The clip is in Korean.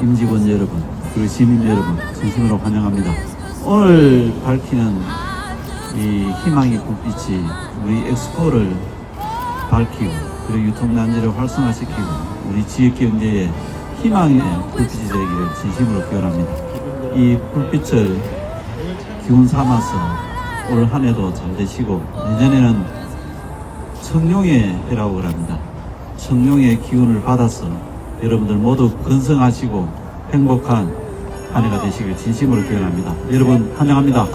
임직원 여러분, 그리고 시민 여러분, 진심으로 환영합니다. 오늘 밝히는 이 희망의 불빛이 우리 엑스포를 밝히고 그리고 유통단지를 활성화시키고 우리 지역 경제에 희망의 불빛이 되기를 진심으로 기원합니다. 이 불빛을 기운 삼아서 올 한 해도 잘 되시고 내년에는 청룡의 해라고 합니다. 청룡의 기운을 받아서 여러분들 모두 건승하시고 행복한 한 해가 되시길 진심으로 기원합니다. 여러분 환영합니다.